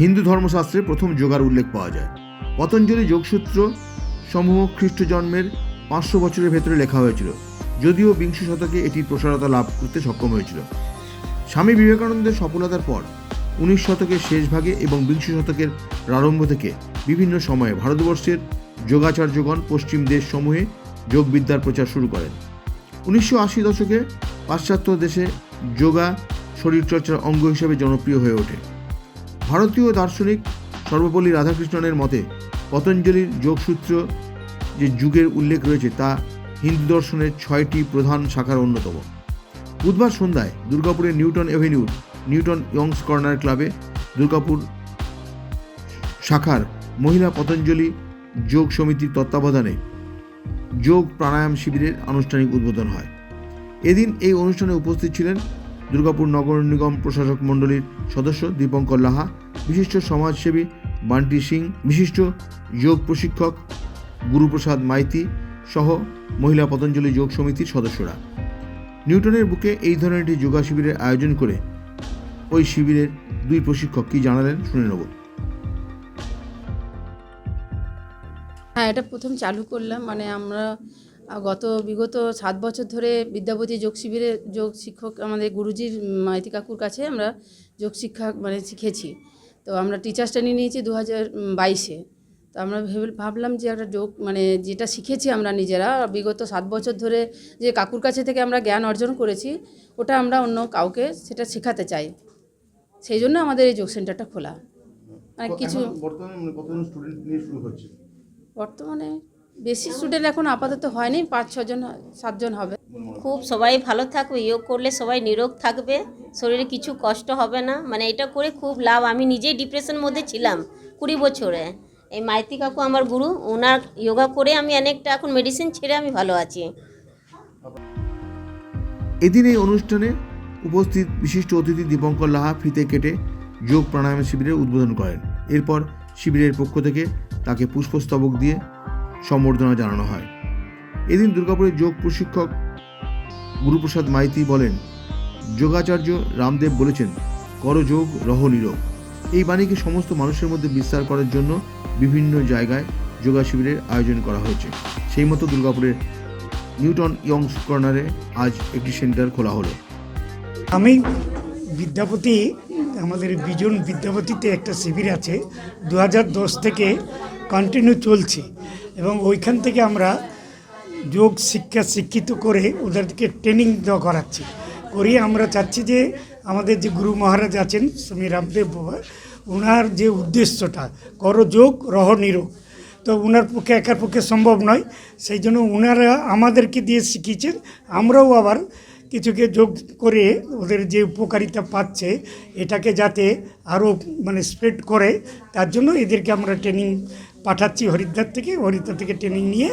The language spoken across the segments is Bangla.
হিন্দু ধর্মশাস্ত্রে প্রথম যোগার উল্লেখ পাওয়া যায়। পতঞ্জলি যোগসূত্র সমূহ খ্রিস্ট জন্মের পাঁচশো বছরের ভেতরে লেখা হয়েছিল, যদিও বিংশ শতকে এটির প্রসারতা লাভ করতে সক্ষম হয়েছিল। স্বামী বিবেকানন্দের সফলতার পর উনিশ শতকের শেষ ভাগে এবং বিংশ শতকের প্রারম্ভ থেকে বিভিন্ন সময়ে ভারতবর্ষের যোগাচার্যগণ পশ্চিম দেশসমূহে যোগবিদ্যার প্রচার শুরু করেন। উনিশশো আশি দশকে পাশ্চাত্য দেশে যোগা শরীরচর্চার অঙ্গ হিসেবে জনপ্রিয় হয়ে ওঠে। ভারতীয় দার্শনিক সর্বপল্লী রাধাকৃষ্ণনের মতে পতঞ্জলির যোগসূত্র যে যুগের উল্লেখ রয়েছে তা হিন্দু দর্শনের ছয়টি প্রধান শাখার অন্যতম। বুধবার সন্ধ্যায় দুর্গাপুরের নিউটন এভিনিউর নিউটন ইয়ংস কর্নার ক্লাবে দুর্গাপুর শাখার মহিলা পতঞ্জলি যোগ সমিতির তত্ত্বাবধানে যোগ প্রাণায়াম শিবিরের আনুষ্ঠানিক উদ্বোধন হয়। এদিন এই অনুষ্ঠানে উপস্থিত ছিলেন দুর্গাপুর নগর নিগম প্রশাসক মণ্ডলীর সদস্য দীপঙ্কর লাহা বিশিষ্ট সমাজসেবী বান্টি সিং, বিশিষ্ট যোগ প্রশিক্ষক গুরুপ্রসাদ মাইতি সহ মহিলা পতঞ্জলি যোগ সমিতির সদস্যরা। নিউটনের বুকে এই ধরনের একটি যোগা শিবিরের আয়োজন করে ওই শিবিরের দুই প্রশিক্ষক কি জানালেন শুনে নেব। হ্যাঁ এটা প্রথম চালু করলাম। মানে আমরা গত বিগত সাত বছর ধরে বিদ্যাপতি যোগ শিবিরে যোগ শিক্ষক আমাদের গুরুজির মাইতি কাকুর কাছে আমরা যোগ শিক্ষা মানে শিখেছি। তো আমরা টিচার্স ট্রেনিং নিয়েছি দু হাজার বাইশে। তো আমরা ভেবে ভাবলাম যে একটা যোগ মানে যেটা শিখেছি আমরা নিজেরা বিগত সাত বছর ধরে যে কাকুর কাছে থেকে আমরা জ্ঞান অর্জন করেছি ওটা আমরা অন্য কাউকে সেটা শেখাতে চাই। সেই জন্য আমাদের এই যোগ সেন্টারটা খোলা। মানে কিছু বর্তমানে বর্তমানে বেশি স্টুডেন্ট এখন আপাতত হয়নি পাঁচ ছজন সাতজন হবে। খুব সবাই ভালো থাকবে যোগ করলে সবাই নিরোগ থাকবে শরীরে কিছু কষ্ট হবে না। মানে এটা করে খুব লাভ। আমি নিজেই ডিপ্রেশন মধ্যে ছিলাম কুড়ি বছরে। এই মাইতি কাকু আমার গুরু ওনার যোগা করে আমি অনেকটা এখন মেডিসিন ছেড়ে আমি ভালো আছি। এদিন এই অনুষ্ঠানে উপস্থিত বিশিষ্ট অতিথি দীপঙ্কর লাহা ফিতে কেটে যোগ প্রাণায়াম শিবিরের উদ্বোধন করেন। এরপর শিবিরের পক্ষ থেকে তাকে পুষ্পস্তবক দিয়ে সম্বর্ধনা জানানো হয়। এদিন দুর্গাপুরের যোগ প্রশিক্ষক গুরুপ্রসাদ মাইতি বলেন, যোগাচার্য রামদেব বলেছেন, কর যোগ, রহ নিরোগ। এই বাণীকে সমস্ত মানুষের মধ্যে বিস্তার করার জন্য বিভিন্ন জায়গায় যোগা শিবিরের আয়োজন করা হয়েছে। সেই মতো দুর্গাপুরের নিউটন ইয়ংস কর্নারে আজ একটি সেন্টার খোলা হলো। আমি বিদ্যাপতি, আমাদের বিজন বিদ্যাপতিতে একটা শিবির আছে দু থেকে কন্টিনিউ চলছে এবং ওইখান থেকে আমরা যোগ শিক্ষা শিক্ষিত করে ওদেরকে ট্রেনিং দেওয়া করাচ্ছি। করিয়ে আমরা চাচ্ছি যে আমাদের যে গুরু মহারাজ আছেন স্বামী রামদেব বাবা ওনার যে উদ্দেশ্যটা, কর যোগ, রহ নিরোগ। তো ওনার পক্ষে, একার পক্ষে সম্ভব নয়। সেই জন্য ওনারা আমাদেরকে দিয়ে শিখিয়েছেন, আমরাও আবার কিছুকে যোগ করে ওদের যে উপকারিতা পাচ্ছে, এটাকে যাতে আরও মানে স্প্রেড করে, তার জন্য এদেরকে আমরা ট্রেনিং পাঠাচ্ছি হরিদ্বার থেকে হরিদ্বার থেকে ট্রেনিং নিয়ে।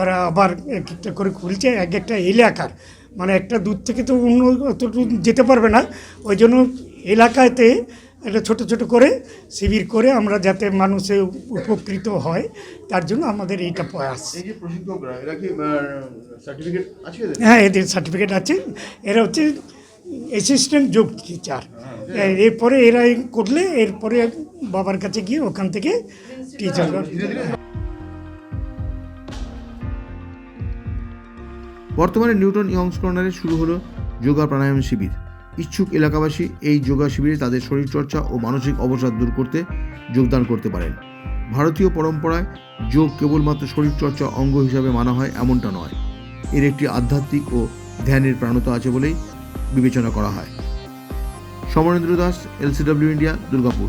ওরা আবার এক একটা করে খুলছে এক একটা এলাকার। মানে একটা দূর থেকে তো অন্য অতটুকু যেতে পারবে না। ওই জন্য এলাকাতে একটা ছোট ছোট করে শিবির করে আমরা যাতে মানুষে উপকৃত হয় তার জন্য আমাদের এইটা প্রয়াস। হ্যাঁ এদের সার্টিফিকেট আছে। এরা হচ্ছে অ্যাসিস্ট্যান্ট যোগ টিচার এরপরে এরা করলে এরপরে বাবার কাছে গিয়ে ওখান থেকে টিচার বর্তমানে নিউটন ইয়ংস কর্নারে শুরু হলো যোগা প্রাণায়াম শিবির। ইচ্ছুক এলাকাবাসী এই যোগা শিবিরে তাদের শরীরচর্চা ও মানসিক অবসাদ দূর করতে যোগদান করতে পারেন। ভারতীয় পরম্পরায় যোগ কেবলমাত্র শরীরচর্চা অঙ্গ হিসাবে মানা হয় এমনটা নয়। এর একটি আধ্যাত্মিক ও ধ্যানের প্রাণতা আছে বলেই বিবেচনা করা হয়। Samarendra Das, LCW India, Durgapur.